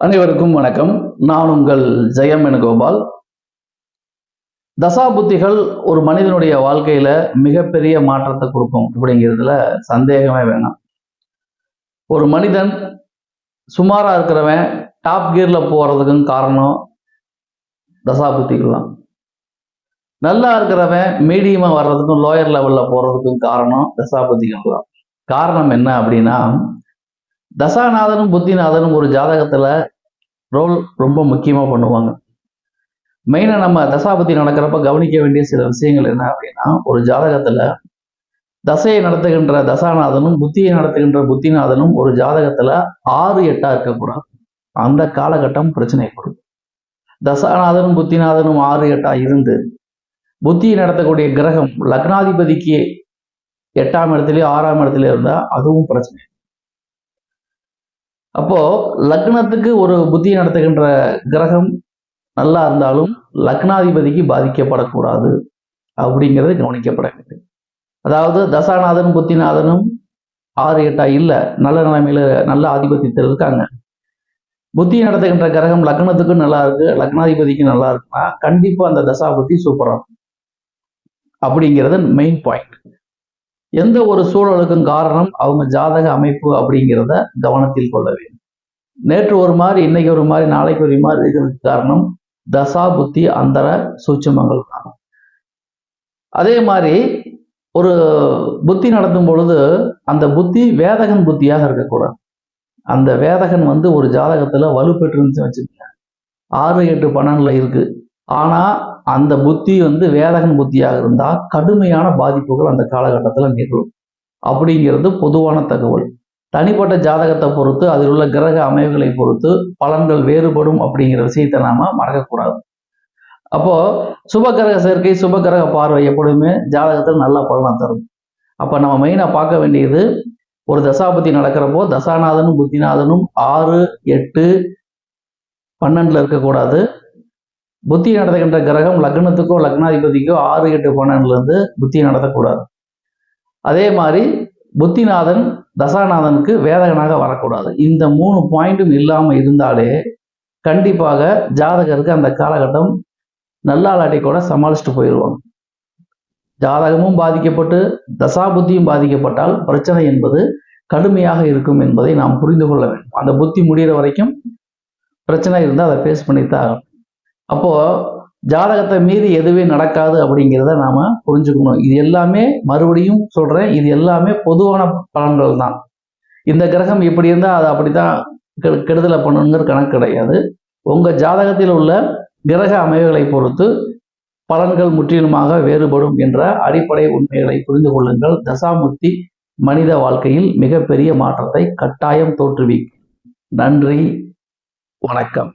அனைவருக்கும் வணக்கம். நான் உங்கள் ஜெயம் வேணுகோபால். தசாபுத்திகள் ஒரு மனிதனுடைய வாழ்க்கையில மிகப்பெரிய மாற்றத்தை கொடுக்கும் அப்படிங்கிறதுல சந்தேகமே வேணாம். ஒரு மனிதன் சுமாரா இருக்கிறவன் டாப் கியர்ல போறதுக்கும் காரணம் தசாபுத்திகள் தான். நல்லா இருக்கிறவன் மீடியமா வர்றதுக்கும் லோயர் லெவல்ல போறதுக்கும் காரணம் தசாபுத்திகள் தான். காரணம் என்ன அப்படின்னா தசாநாதனும் புத்திநாதனும் ஒரு ஜாதகத்துல ரோல் ரொம்ப முக்கியமா பண்ணுவாங்க. மெயினா நம்ம தசாபத்தி நடக்கிறப்ப கவனிக்க வேண்டிய சில விஷயங்கள் என்ன அப்படின்னா ஒரு ஜாதகத்துல தசையை நடத்துகின்ற தசாநாதனும் புத்தியை நடத்துகின்ற புத்திநாதனும் ஒரு ஜாதகத்துல ஆறு எட்டா இருக்கக்கூடாது. அந்த காலகட்டம் பிரச்சனை கொடுக்கும் தசாநாதனும் புத்திநாதனும் ஆறு எட்டா இருந்து புத்தியை நடத்தக்கூடிய கிரகம் லக்னாதிபதிக்கு எட்டாம் இடத்துலயோ ஆறாம் இடத்துல இருந்தா அதுவும் பிரச்சனை. அப்போ லக்னத்துக்கு ஒரு புத்தி நடத்துகின்ற கிரகம் நல்லா இருந்தாலும் லக்னாதிபதிக்கு பாதிக்கப்படக்கூடாது அப்படிங்கிறது கவனிக்கப்பட வேண்டும் அதாவது தசாநாதனும் புத்திநாதனும் ஆறு எட்டா இல்லை நல்ல நிலைமையில நல்ல ஆதிபத்தியத்தில் இருக்காங்க. புத்தி நடத்துகின்ற கிரகம் லக்னத்துக்கும் நல்லா இருக்கு லக்னாதிபதிக்கும் நல்லா இருக்குன்னா கண்டிப்பா அந்த தசா புத்தி சூப்பரா இருக்கும் அப்படிங்கிறது மெயின் பாயிண்ட் எந்த ஒரு சூழலுக்கும் காரணம் அவங்க ஜாதக அமைப்பு அப்படிங்கிறத கவனத்தில் கொள்ள வேண்டும். நேற்று ஒரு மாதிரி இன்னைக்கு ஒரு மாதிரி நாளைக்கு ஒரு மாதிரி இருக்கிறதுக்கு காரணம் தசா புத்தி அந்தர சூட்சமங்கள் தான் அதே மாதிரி ஒரு புத்தி நடத்தும் பொழுது அந்த புத்தி வேதகன் புத்தியாக இருக்கக்கூடாது. அந்த வேதகன் வந்து ஒரு ஜாதகத்துல வலுப்பெற்று வச்சுக்கோங்க. ஆறு எட்டு பன்னெண்டுல இருக்கு. ஆனா அந்த புத்தி வந்து வேதகன் புத்தியாக இருந்தால் கடுமையான பாதிப்புகள் அந்த காலகட்டத்தில் நிகழும். அப்படிங்கிறது பொதுவான தகவல். தனிப்பட்ட ஜாதகத்தை பொறுத்து அதில் உள்ள கிரக அமைவுகளை பொறுத்து பலன்கள் வேறுபடும் அப்படிங்கிற விஷயத்தை நாம மறக்கக்கூடாது. அப்போ சுபகிரக சேர்க்கை சுபகிரக பார்வை எப்பொழுதுமே ஜாதகத்தில் நல்ல பலனை தரும். அப்போ நம்ம மெயினாக பார்க்க வேண்டியது ஒரு தசாபதி நடக்கிறப்போ தசாநாதனும் புத்திநாதனும் ஆறு எட்டு பன்னெண்டுல இருக்கக்கூடாது. புத்தி நடத்துகின்ற கிரகம் லக்னத்துக்கோ லக்னாதிபதிக்கோ ஆறு எட்டு பன்னெண்டுலேருந்து புத்தி நடத்தக்கூடாது. அதே மாதிரி புத்திநாதன் தசாநாதனுக்கு வேதகனாக வரக்கூடாது. இந்த மூணு பாயிண்ட்டும் இல்லாமல் இருந்தாலே கண்டிப்பாக ஜாதகருக்கு அந்த காலகட்டம் நல்லாளாட்டி கூட சமாளிச்சுட்டு போயிடுவாங்க. ஜாதகமும் பாதிக்கப்பட்டு தசா புத்தியும் பாதிக்கப்பட்டால் பிரச்சனை என்பது கடுமையாக இருக்கும் என்பதை நாம் புரிந்து கொள்ள வேண்டும். அந்த புத்தி முடிகிற வரைக்கும் பிரச்சனை இருந்தால் அதை ஃபேஸ் பண்ணித்தான் ஆகணும். அப்போ ஜாதகத்தை மீறி எதுவே நடக்காது அப்படிங்கிறத நாம புரிஞ்சுக்கணும். இது எல்லாமே மறுபடியும் சொல்றேன். இது எல்லாமே பொதுவான பலன்கள் தான். இந்த கிரகம் இப்படி இருந்தால் அதை அப்படித்தான் கெ- கெடுதலை பண்ணணுங்கிற கணக்கு கிடையாது. உங்கள் ஜாதகத்தில் உள்ள கிரக அமைவுகளை பொறுத்து பலன்கள் முற்றிலுமாக வேறுபடும் என்ற அடிப்படை உண்மைகளை புரிந்து கொள்ளுங்கள். தசாமுத்தி மனித வாழ்க்கையில் மிகப்பெரிய மாற்றத்தை கட்டாயம் தோற்றுவிக்கும். நன்றி. வணக்கம்.